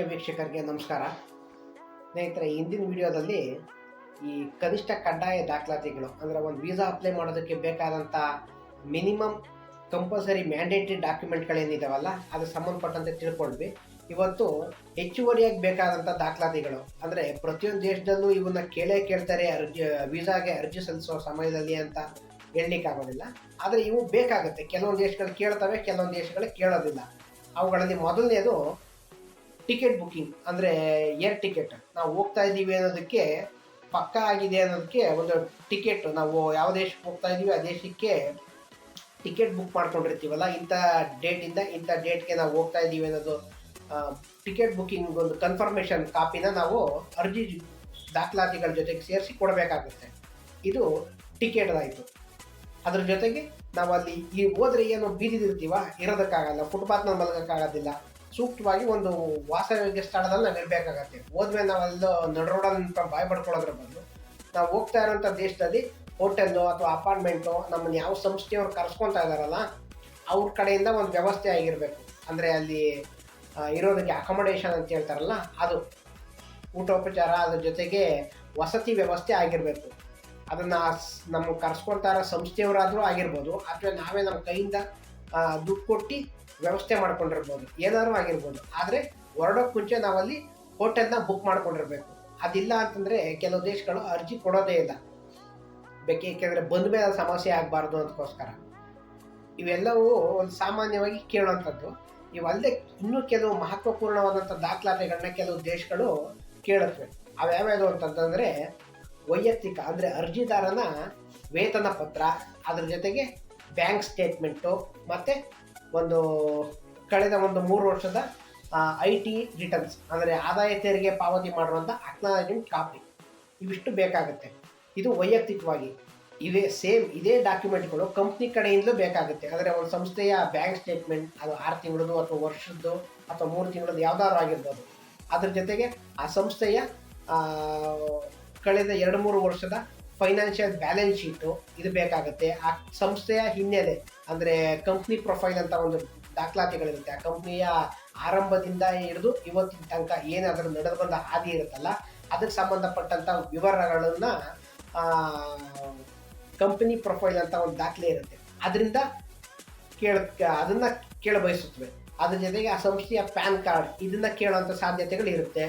ಆತ್ಮೀಯ ವೀಕ್ಷಕರಿಗೆ ನಮಸ್ಕಾರ. ಸ್ನೇಹಿತರೆ, ಹಿಂದಿನ ವಿಡಿಯೋದಲ್ಲಿ ಈ ಕನಿಷ್ಠ ಕಡ್ಡಾಯ ದಾಖಲಾತಿಗಳು, ಅಂದರೆ ಒಂದು ವೀಸಾ ಅಪ್ಲೈ ಮಾಡೋದಕ್ಕೆ ಬೇಕಾದಂಥ ಮಿನಿಮಮ್ ಕಂಪಲ್ಸರಿ ಮ್ಯಾಂಡೇಟರಿ ಡಾಕ್ಯುಮೆಂಟ್ಗಳೇನಿದಾವಲ್ಲ ಅದು ಸಂಬಂಧಪಟ್ಟಂತೆ ತಿಳ್ಕೊಂಡ್ವಿ. ಇವತ್ತು ಹೆಚ್ಚುವರಿಯಾಗಿ ಬೇಕಾದಂಥ ದಾಖಲಾತಿಗಳು, ಅಂದರೆ ಪ್ರತಿಯೊಂದು ದೇಶದಲ್ಲೂ ಇವನ್ನ ಕೇಳೇ ಕೇಳ್ತಾರೆ, ಅರ್ಜಿ, ವೀಸಾಗೆ ಅರ್ಜಿ ಸಲ್ಲಿಸೋ ಸಮಯದಲ್ಲಿ ಅಂತ ಹೇಳಲಿಕ್ಕಾಗೋದಿಲ್ಲ. ಆದರೆ ಇವು ಬೇಕಾಗುತ್ತೆ. ಕೆಲವೊಂದು ದೇಶಗಳು ಕೇಳ್ತವೆ, ಕೆಲವೊಂದು ದೇಶಗಳು ಕೇಳೋದಿಲ್ಲ. ಅವುಗಳಲ್ಲಿ ಮೊದಲನೇದು ಟಿಕೆಟ್ ಬುಕ್ಕಿಂಗ್ ಅಂದರೆ ಏರ್ ಟಿಕೆಟ್. ನಾವು ಹೋಗ್ತಾ ಇದ್ದೀವಿ ಅನ್ನೋದಕ್ಕೆ ಪಕ್ಕ ಆಗಿದೆ ಅನ್ನೋದಕ್ಕೆ ಒಂದು ಟಿಕೆಟ್. ನಾವು ಯಾವ ದೇಶಕ್ಕೆ ಹೋಗ್ತಾ ಇದ್ದೀವಿ, ಆ ದೇಶಕ್ಕೆ ಟಿಕೆಟ್ ಬುಕ್ ಮಾಡ್ಕೊಂಡಿರ್ತೀವಲ್ಲ, ಇಂಥ ಡೇಟಿಂದ ಇಂಥ ಡೇಟ್ಗೆ ನಾವು ಹೋಗ್ತಾ ಇದ್ದೀವಿ ಅನ್ನೋದು ಟಿಕೆಟ್ ಬುಕ್ಕಿಂಗ್ ಒಂದು ಕನ್ಫರ್ಮೇಷನ್ ಕಾಪಿನ ನಾವು ಅರ್ಜಿ ದಾಖಲಾತಿಗಳ ಜೊತೆಗೆ ಸೇರಿಸಿ ಕೊಡಬೇಕಾಗುತ್ತೆ. ಇದು ಟಿಕೆಟ್ ಆಯಿತು. ಅದ್ರ ಜೊತೆಗೆ ನಾವು ಅಲ್ಲಿ ಈ ಹೋದ್ರೆ ಏನು ಬೀದಿದಿರ್ತೀವ? ಇರೋದಕ್ಕಾಗಲ್ಲ ಫುಟ್ಪಾತ್ನ ಮಲಗೋಕ್ಕಾಗೋದಿಲ್ಲ. ಸೂಕ್ತವಾಗಿ ಒಂದು ವಾಸಯೋಗ್ಯ ಸ್ಥಳದಲ್ಲಿ ನಾವು ಇರಬೇಕಾಗತ್ತೆ. ಹೋದ್ಮೇಲೆ ನಾವೆಲ್ಲೋ ನಿಂತ್ಕೊಂಡು ಬಾಯ್ ಪಡ್ಕೊಳ್ಳೋದ್ರ ಬದಲು ನಾವು ಹೋಗ್ತಾ ಇರೋಂಥ ದೇಶದಲ್ಲಿ ಹೋಟೆಲ್ಲು ಅಥವಾ ಅಪಾರ್ಟ್ಮೆಂಟು ನಮ್ಮನ್ನು ಯಾವ ಸಂಸ್ಥೆಯವ್ರು ಕರ್ಸ್ಕೊತಾ ಇದ್ದಾರಲ್ಲ ಅವ್ರ ಕಡೆಯಿಂದ ಒಂದು ವ್ಯವಸ್ಥೆ ಆಗಿರಬೇಕು. ಅಂದರೆ ಅಲ್ಲಿ ಇರೋದಕ್ಕೆ ಅಕೊಮಡೇಷನ್ ಅಂತ ಹೇಳ್ತಾರಲ್ಲ, ಅದು. ಊಟೋಪಚಾರ ಅದ್ರ ಜೊತೆಗೆ ವಸತಿ ವ್ಯವಸ್ಥೆ ಆಗಿರಬೇಕು. ಅದನ್ನು ನಮ್ಮ ಕರ್ಸ್ಕೊಳ್ತಾ ಇರೋ ಸಂಸ್ಥೆಯವರಾದರೂ ಆಗಿರ್ಬೋದು ಅಥವಾ ನಾವೇ ನಮ್ಮ ಕೈಯಿಂದ ದುಡ್ಡು ಕೊಟ್ಟು ವ್ಯವಸ್ಥೆ ಮಾಡ್ಕೊಂಡಿರ್ಬೋದು. ಏನಾದ್ರು ಆಗಿರ್ಬೋದು. ಆದರೆ ಹೊರಡೋಕ್ಕೆ ಮುಂಚೆ ನಾವಲ್ಲಿ ಹೋಟೆಲ್ನ ಬುಕ್ ಮಾಡ್ಕೊಂಡಿರ್ಬೇಕು. ಅದಿಲ್ಲ ಅಂತಂದರೆ ಕೆಲವು ದೇಶಗಳು ಅರ್ಜಿ ಕೊಡೋದೇ ಇಲ್ಲ. ಬೇಕೆ ಏಕೆಂದರೆ ಬಂದ ಮೇಲೆ ಸಮಸ್ಯೆ ಆಗಬಾರ್ದು ಅದಕ್ಕೋಸ್ಕರ ಇವೆಲ್ಲವೂ ಒಂದು ಸಾಮಾನ್ಯವಾಗಿ ಕೇಳುವಂಥದ್ದು. ಇವಲ್ಲದೆ ಇನ್ನೂ ಕೆಲವು ಮಹತ್ವಪೂರ್ಣವಾದಂಥ ದಾಖಲಾತಿಗಳನ್ನ ಕೆಲವು ದೇಶಗಳು ಕೇಳುತ್ತವೆ. ಅವ್ಯಾವ್ಯಾವುದು ಅಂತಂತಂದರೆ ವೈಯಕ್ತಿಕ, ಅಂದರೆ ಅರ್ಜಿದಾರನ ವೇತನ ಪತ್ರ, ಅದ್ರ ಜೊತೆಗೆ ಬ್ಯಾಂಕ್ ಸ್ಟೇಟ್ಮೆಂಟು ಮತ್ತು ಒಂದು ಕಳೆದ ಒಂದು ಮೂರು ವರ್ಷದ ಐ ಟಿ ರಿಟರ್ನ್ಸ್ ಅಂದರೆ ಆದಾಯ ತೆರಿಗೆ ಪಾವತಿ ಮಾಡುವಂಥ ಅಕ್ನಾಲಜ್ಮೆಂಟ್ ಕಾಪಿ ಇವಿಷ್ಟು ಬೇಕಾಗುತ್ತೆ. ಇದು ವೈಯಕ್ತಿಕವಾಗಿ ಇವೇ ಸೇಮ್ ಇದೇ ಡಾಕ್ಯುಮೆಂಟ್ಗಳು ಕಂಪ್ನಿ ಕಡೆಯಿಂದಲೂ ಬೇಕಾಗುತ್ತೆ. ಅಂದರೆ ಒಂದು ಸಂಸ್ಥೆಯ ಬ್ಯಾಂಕ್ ಸ್ಟೇಟ್ಮೆಂಟ್, ಅದು ಆರು ತಿಂಗಳದ್ದು ಅಥವಾ ವರ್ಷದ್ದು ಅಥವಾ ಮೂರು ತಿಂಗಳದ್ದು ಯಾವ್ದಾದ್ರು ಆಗಿರ್ಬೋದು. ಅದ್ರ ಜೊತೆಗೆ ಆ ಸಂಸ್ಥೆಯ ಕಳೆದ ಎರಡು ಮೂರು ವರ್ಷದ ಫೈನಾನ್ಷಿಯಲ್ ಬ್ಯಾಲೆನ್ಸ್ ಶೀಟು ಇದು ಬೇಕಾಗುತ್ತೆ. ಆ ಸಂಸ್ಥೆಯ ಹಿನ್ನೆಲೆ, ಅಂದರೆ ಕಂಪ್ನಿ ಪ್ರೊಫೈಲ್ ಅಂತ ಒಂದು ದಾಖಲಾತಿಗಳಿರುತ್ತೆ. ಆ ಕಂಪ್ನಿಯ ಆರಂಭದಿಂದ ಹಿಡಿದು ಇವತ್ತಿನ ತನಕ ಏನಾದರೂ ನಡೆದು ಬಂದ ಹಾದಿ ಇರುತ್ತಲ್ಲ, ಅದಕ್ಕೆ ಸಂಬಂಧಪಟ್ಟಂಥ ವಿವರಗಳನ್ನು ಕಂಪನಿ ಪ್ರೊಫೈಲ್ ಅಂತ ಒಂದು ದಾಖಲೆ ಇರುತ್ತೆ. ಅದರಿಂದ ಕೇಳ, ಅದನ್ನು ಕೇಳಬಯಸುತ್ತವೆ ಅದ್ರ ಜೊತೆಗೆ ಆ ಸಂಸ್ಥೆಯ ಪ್ಯಾನ್ ಕಾರ್ಡ್, ಇದನ್ನ ಕೇಳುವಂಥ ಸಾಧ್ಯತೆಗಳು ಇರುತ್ತೆ.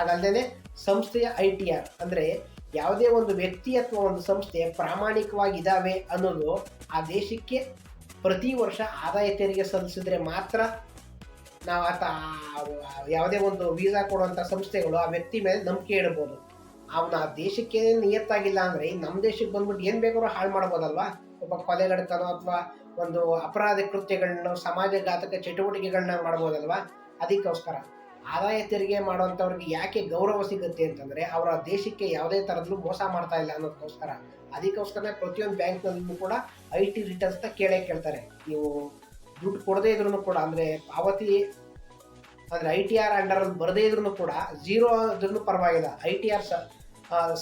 ಅದಲ್ಲದೆ ಸಂಸ್ಥೆಯ ಐ ಟಿ ಆರ್, ಅಂದರೆ ಯಾವುದೇ ಒಂದು ವ್ಯಕ್ತಿ ಅಥವಾ ಒಂದು ಸಂಸ್ಥೆ ಪ್ರಾಮಾಣಿಕವಾಗಿ ಇದ್ದಾವೆ ಅನ್ನೋದು ಆ ದೇಶಕ್ಕೆ ಪ್ರತಿ ವರ್ಷ ಆದಾಯ ತೆರಿಗೆ ಸಲ್ಲಿಸಿದ್ರೆ ಮಾತ್ರ ನಾವು ಆತ ಯಾವುದೇ ಒಂದು ವೀಸಾ ಕೊಡುವಂಥ ಸಂಸ್ಥೆಗಳು ಆ ವ್ಯಕ್ತಿ ಮೇಲೆ ನಂಬಿಕೆ ಇಡ್ಬೋದು. ಅವನ ಆ ದೇಶಕ್ಕೆ ನಿಯತ್ತಾಗಿಲ್ಲ ಅಂದರೆ ನಮ್ಮ ದೇಶಕ್ಕೆ ಬಂದ್ಬಿಟ್ಟು ಏನು ಬೇಕಾದ್ರೂ ಹಾಳು ಮಾಡ್ಬೋದಲ್ವಾ? ಒಬ್ಬ ಕೊಲೆಗಡತನೋ ಅಥವಾ ಒಂದು ಅಪರಾಧ ಕೃತ್ಯಗಳನ್ನ ಸಮಾಜಘಾತಕ ಚಟುವಟಿಕೆಗಳನ್ನ ಮಾಡ್ಬೋದಲ್ವಾ? ಅದಕ್ಕೋಸ್ಕರ. ಆದಾಯ ತೆರಿಗೆ ಮಾಡುವಂಥವ್ರಿಗೆ ಯಾಕೆ ಗೌರವ ಸಿಗುತ್ತೆ ಅಂತಂದರೆ ಅವರ ದೇಶಕ್ಕೆ ಯಾವುದೇ ಥರದಲ್ಲೂ ಮೋಸ ಮಾಡ್ತಾ ಇಲ್ಲ ಅನ್ನೋದಕ್ಕೋಸ್ಕರ ಅದಕ್ಕೋಸ್ಕರ ಪ್ರತಿಯೊಂದು ಬ್ಯಾಂಕ್ನಲ್ಲೂ ಕೂಡ ಐ ಟಿ ತ ಕೇಳೇ ಕೇಳ್ತಾರೆ. ನೀವು ದುಡ್ಡು ಕೊಡದೇ ಇದ್ರೂ ಕೂಡ ಅಂದರೆ ಪಾವತಿ ಅಂದರೆ ಐ ಟಿ ಆರ್ ಅಂಡರಲ್ಲಿ ಬರದೇ ಇದ್ರೂ ಕೂಡ ಝೀರೋ ಆದ್ರೂ ಪರವಾಗಿಲ್ಲ. ಐ ಟಿ ಆರ್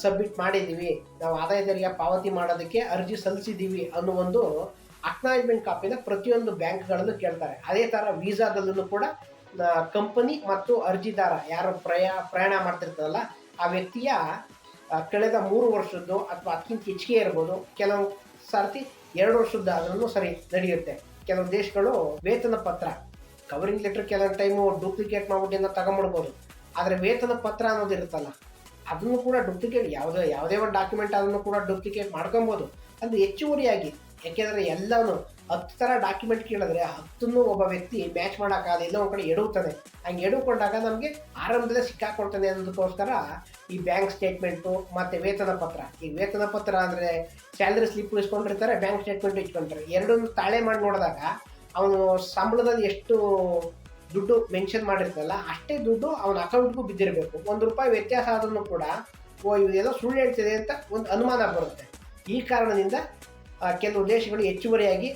ಸಬ್ಮಿಟ್ ಮಾಡಿದ್ದೀವಿ. ನಾವು ಆದಾಯ ತೆರಿಗೆ ಪಾವತಿ ಮಾಡೋದಕ್ಕೆ ಅರ್ಜಿ ಸಲ್ಲಿಸಿದ್ದೀವಿ ಅನ್ನೋ ಒಂದು ಅಕ್ನಾಲಜ್ಮೆಂಟ್ ಕಾಪಿನ ಪ್ರತಿಯೊಂದು ಬ್ಯಾಂಕ್ಗಳಲ್ಲೂ ಕೇಳ್ತಾರೆ. ಅದೇ ಥರ ವೀಸಾದಲ್ಲೂ ಕೂಡ ಕಂಪನಿ ಮತ್ತು ಅರ್ಜಿದಾರ ಯಾರು ಪ್ರಯಾ, ಪ್ರಯಾಣ ಮಾಡ್ತಿರ್ತಾರಲ್ಲ ಆ ವ್ಯಕ್ತಿಯ ಕಳೆದ ಮೂರು ವರ್ಷದ್ದು ಅಥವಾ ಅದಕ್ಕಿಂತ ಹೆಚ್ಚಿಗೆ ಇರ್ಬೋದು, ಕೆಲವು ಸರ್ತಿ ಎರಡು ವರ್ಷದ್ದು ಆದ್ರೂ ಸರಿ ನಡೆಯುತ್ತೆ. ಕೆಲವು ದೇಶಗಳು ವೇತನ ಪತ್ರ ಕವರಿಂಗ್ ಲೆಟರ್ ಕೆಲವು ಟೈಮು ಡೂಪ್ಲಿಕೇಟ್ ಮಾಡ್ಬಿಟ್ಟು ತಗೊಂಬಿಡ್ಬೋದು. ಆದರೆ ವೇತನ ಪತ್ರ ಅನ್ನೋದು ಇರುತ್ತಲ್ಲ, ಅದನ್ನು ಕೂಡ ಡೂಪ್ಲಿಕೇಟ್ ಯಾವುದೇ ಯಾವುದೇ ಒಂದು ಡಾಕ್ಯುಮೆಂಟ್ ಅದನ್ನು ಕೂಡ ಡೂಪ್ಲಿಕೇಟ್ ಮಾಡ್ಕೊಬೋದು. ಅದು ಹೆಚ್ಚುವರಿಯಾಗಿ, ಯಾಕೆಂದರೆ ಎಲ್ಲನೂ ಹತ್ತು ಥರ ಡಾಕ್ಯುಮೆಂಟ್ ಕೇಳಿದ್ರೆ ಹತ್ತನ್ನು ಒಬ್ಬ ವ್ಯಕ್ತಿ ಮ್ಯಾಚ್ ಮಾಡೋಕ್ಕಾಗಲ್ಲ ಎಲ್ಲೋ ಒಂದು ಕಡೆ ಎಡುತ್ತಾನೆ ಹಂಗೆ ಎಡುಕೊಂಡಾಗ ನಮಗೆ ಆರಂಭದಲ್ಲೇ ಸಿಕ್ಕಾಕೊಳ್ತಾನೆ ಅನ್ನೋದಕ್ಕೋಸ್ಕರ ಈ ಬ್ಯಾಂಕ್ ಸ್ಟೇಟ್ಮೆಂಟು ಮತ್ತು ವೇತನ ಪತ್ರ. ಈ ವೇತನ ಪತ್ರ ಅಂದರೆ ಸ್ಯಾಲ್ರಿ ಸ್ಲಿಪ್ ಇಸ್ಕೊಂಡಿರ್ತಾರೆ ಬ್ಯಾಂಕ್ ಸ್ಟೇಟ್ಮೆಂಟ್ ಇಟ್ಕೊಂತಾರೆ ಎರಡನ್ನು ತಾಳೆ ಮಾಡಿ ನೋಡಿದಾಗ ಅವನು ಸಂಬಳದಲ್ಲಿ ಎಷ್ಟು ದುಡ್ಡು ಮೆನ್ಷನ್ ಮಾಡಿರ್ತಲ್ಲ ಅಷ್ಟೇ ದುಡ್ಡು ಅವನ ಅಕೌಂಟ್ಗೂ ಬಿದ್ದಿರಬೇಕು. ಒಂದು ರೂಪಾಯಿ ವ್ಯತ್ಯಾಸ ಆದ್ರೂ ಕೂಡ, ಓ ಇದೇನೋ ಸುಳ್ಳು ಹೇಳ್ತಿದೆ ಅಂತ ಒಂದು ಅನುಮಾನ ಬರುತ್ತೆ. ಈ ಕಾರಣದಿಂದ ಕೆಲವು ದೇಶಗಳು ಹೆಚ್ಚುವರಿಯಾಗಿ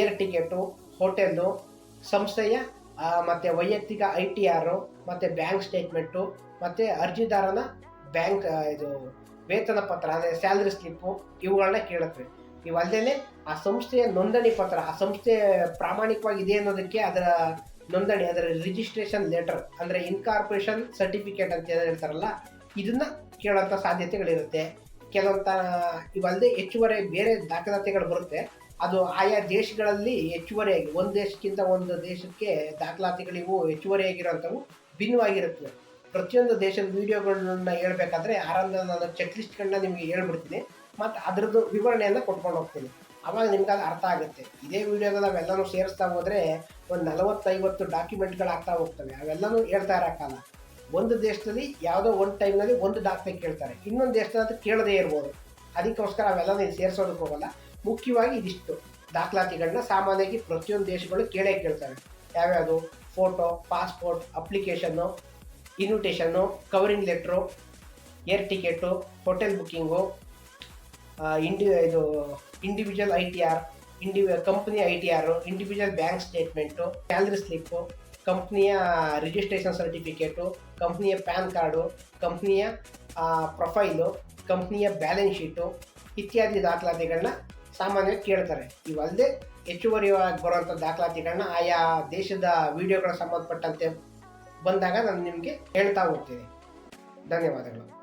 ಏರ್ ಟಿಕೆಟು ಹೋಟೆಲ್ಲು, ಸಂಸ್ಥೆಯ ಮತ್ತು ವೈಯಕ್ತಿಕ ಐ ಟಿ ಆರು, ಮತ್ತು ಬ್ಯಾಂಕ್ ಸ್ಟೇಟ್ಮೆಂಟು, ಮತ್ತು ಅರ್ಜಿದಾರನ ಬ್ಯಾಂಕ್ ಇದು ವೇತನ ಪತ್ರ, ಅಂದರೆ ಸ್ಯಾಲ್ರಿ ಸ್ಲಿಪ್ಪು ಇವುಗಳನ್ನ ಕೇಳುತ್ತೆ. ಇವಲ್ಲದೇ ಆ ಸಂಸ್ಥೆಯ ನೋಂದಣಿ ಪತ್ರ, ಆ ಸಂಸ್ಥೆ ಪ್ರಾಮಾಣಿಕವಾಗಿ ಇದೆ ಅನ್ನೋದಕ್ಕೆ ಅದರ ನೋಂದಣಿ, ಅದರ ರಿಜಿಸ್ಟ್ರೇಷನ್ ಲೆಟರ್ ಅಂದರೆ ಇನ್ಕಾರ್ಪೊರೇಷನ್ ಸರ್ಟಿಫಿಕೇಟ್ ಅಂತ ಏನ್ ಹೇಳ್ತಾರಲ್ಲ, ಇದನ್ನ ಕೇಳೋಂಥ ಸಾಧ್ಯತೆಗಳಿರುತ್ತೆ. ಕೆಲವೊಂದು ಇವಲ್ಲದೆ ಹೆಚ್ಚುವರಿ ಬೇರೆ ದಾಖಲಾತಿಗಳು ಬರುತ್ತೆ. ಅದು ಆಯಾ ದೇಶಗಳಲ್ಲಿ ಹೆಚ್ಚುವರಿಯಾಗಿ ಒಂದು ದೇಶಕ್ಕಿಂತ ಒಂದು ದೇಶಕ್ಕೆ ದಾಖಲಾತಿಗಳಿಗೂ ಹೆಚ್ಚುವರಿಯಾಗಿರೋಂಥವು ಭಿನ್ನವಾಗಿರುತ್ತವೆ ಪ್ರತಿಯೊಂದು ದೇಶದ ವಿಡಿಯೋಗಳನ್ನ ಹೇಳ್ಬೇಕಾದ್ರೆ ಆರಂಭ ನಾನು ಚೆಕ್ ಲಿಸ್ಟ್ಗಳನ್ನ ನಿಮಗೆ ಹೇಳ್ಬಿಡ್ತೀನಿ. ಮತ್ತು ಅದರದ್ದು ವಿವರಣೆಯನ್ನು ಕೊಟ್ಕೊಂಡು ಹೋಗ್ತೀನಿ. ಅವಾಗ ನಿಮ್ಗೆ ಅದು ಅರ್ಥ ಆಗುತ್ತೆ. ಇದೇ ವಿಡಿಯೋದಲ್ಲಿ ಅವೆಲ್ಲನೂ ಸೇರಿಸ್ತಾ ಹೋದರೆ, ಒಂದು ನಲವತ್ತೈವತ್ತು ಡಾಕ್ಯುಮೆಂಟ್ಗಳು ಆಗ್ತಾ ಹೋಗ್ತವೆ. ಅವೆಲ್ಲನೂ ಹೇಳ್ತಾ ಇರೋಕ್ಕಲ್ಲ. ಒಂದು ದೇಶದಲ್ಲಿ ಯಾವುದೋ ಒಂದು ಟೈಮ್ನಲ್ಲಿ ಒಂದು ಡಾಕ್ಯುಮೆಂಟ್ ಕೇಳ್ತಾರೆ. ಇನ್ನೊಂದು ದೇಶದಲ್ಲಿ ಅದು ಕೇಳದೇ ಇರ್ಬೋದು. ಅದಕ್ಕೋಸ್ಕರ ಅವೆಲ್ಲ ನೀವು ಸೇರಿಸೋದಕ್ಕೆ ಹೋಗಲ್ಲ ಮುಖ್ಯವಾಗಿ ಇದಿಷ್ಟು. ದಾಖಲಾತಿಗಳನ್ನ ಸಾಮಾನ್ಯವಾಗಿ ಪ್ರತಿಯೊಂದು ದೇಶಗಳು ಕೇಳೇ ಕೇಳ್ತಾರೆ ಯಾವ್ಯಾವುದು? Photo, passport application invitation, covering letter, air ticket, hotel booking ಇಂಡಿ, ಇದು, individual I T R, ಇಂಡಿವಿ company I T R, individual bank statement, salary slip, ಕಂಪ್ನಿಯ registration certificate, ಕಂಪ್ನಿಯ ಪ್ಯಾನ್ ಕಾರ್ಡು, ಕಂಪ್ನಿಯ ಪ್ರೊಫೈಲು, ಕಂಪ್ನಿಯ ಬ್ಯಾಲೆನ್ಸ್ ಶೀಟು, ಇತ್ಯಾದಿ ದಾಖಲಾತಿಗಳನ್ನ ಸಾಮಾನ್ಯವಾಗಿ ಕೇಳ್ತಾರೆ. ಇವಲ್ಲದೆ ಹೆಚ್ಚುವರಿಯಾಗಿ ಬರುವಂಥ ದಾಖಲಾತಿಗಳನ್ನ ಆಯಾ ದೇಶದ ವಿಡಿಯೋಗಳ ಸಂಬಂಧಪಟ್ಟಂತೆ ಬಂದಾಗ ನಾನು ನಿಮಗೆ ಹೇಳ್ತಾ ಹೋಗ್ತೀನಿ. ಧನ್ಯವಾದಗಳು.